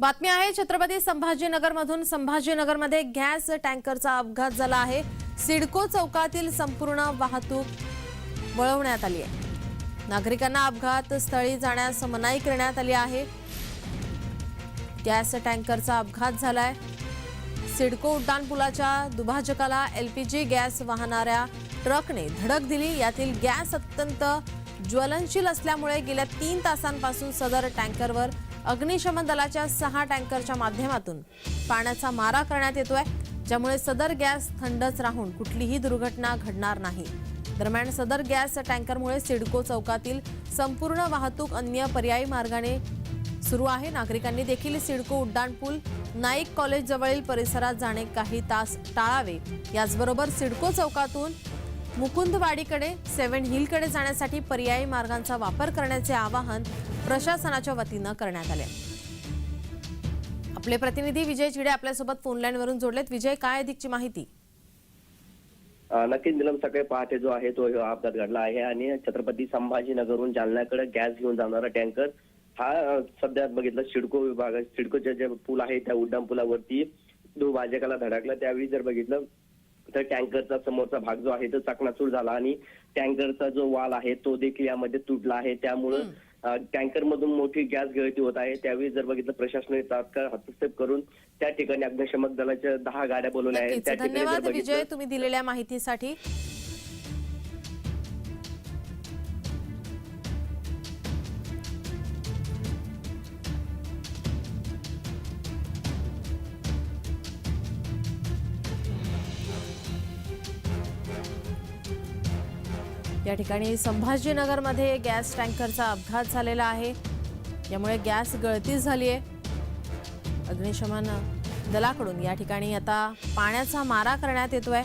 बातमी आहे छत्रपती संभाजीनगरमधून संभाजीनगरमध्ये गॅस टँकरचा अपघात झाला आहे. सिडको चौकातील संपूर्ण वाहतूक वळवण्यात आली आहे. नागरिकांना अपघात स्थळी जाण्यास मनाई करण्यात आली आहे. गॅस टँकरचा अपघात झालाय. सिडको उड्डाणपुलाच्या दुभाजकाला एलपीजी गॅस वाहणाऱ्या ट्रकने धडक दिली. यातील गॅस अत्यंत ज्वलनशील असल्यामुळे गेल्या तीन तासांपासून सदर टँकरवर अग्निशमन दलाच्या सहा टँकरच्या माध्यमातून पाण्याचा मारा करण्यात येतोय ज्यामुळे सदर गॅस थंडच राहून कुठलीही दुर्घटना घडणार नाही. दरम्यान सदर गॅस टँकरमुळे सिडको चौकातील संपूर्ण वाहतूक अन्य पर्यायी मार्गाने सुरू आहे. नागरिकांनी देखील सिडको उड्डाणपूल नाईक कॉलेज जवळील परिसरात जाणे काही तास टाळावे. याचबरोबर सिडको चौकातून मुकुंदवाडीकडे सेव्हन हिलकडे जाण्यासाठी पर्यायी मार्गांचा वापर करण्याचे आवाहन प्रशासनाच्या वतीनं करण्यात आले. आपले प्रतिनिधी विजय चिडे आपल्यासोबत फोनलाईनवरून जोडलेत. विजय काय अधिकची माहिती? नक्कीच निलम सकाळी पहाटे जो आहे तो अपघात घडला आहे आणि छत्रपती संभाजीनगरहून जालन्याकडे गॅस घेऊन जाणारा टँकर हा सध्या बघितलं सिडको विभाग सिडकोचे जे पूल आहे त्या उड्डाण पुलावरती दुभाजकाला धडकला. त्यावेळी जर बघितलं तर टँकरचा समोरचा भाग जो आहे तो चकनाचूर झाला आणि टँकरचा जो वाल आहे तो देखील यामध्ये तुटला आहे. त्यामुळं टँकर मधून मोठी गॅस गळती होत आहे. त्यावेळी जर बघितलं प्रशासनाने तात्काळ हस्तक्षेप करून त्या ठिकाणी अग्निशमक दलाच्या दहा गाड्या बोलवल्या आहेत. त्या ठिकाणी विजय तुम्ही दिलेल्या माहितीसाठी. या ठिकाणी संभाजीनगरमध्ये गॅस टँकरचा अपघात झालेला आहे. यामुळे गॅस गळती झाली आहे अग्निशमन दलाकडून या ठिकाणी आता पाण्याचा मारा करण्यात येतोय.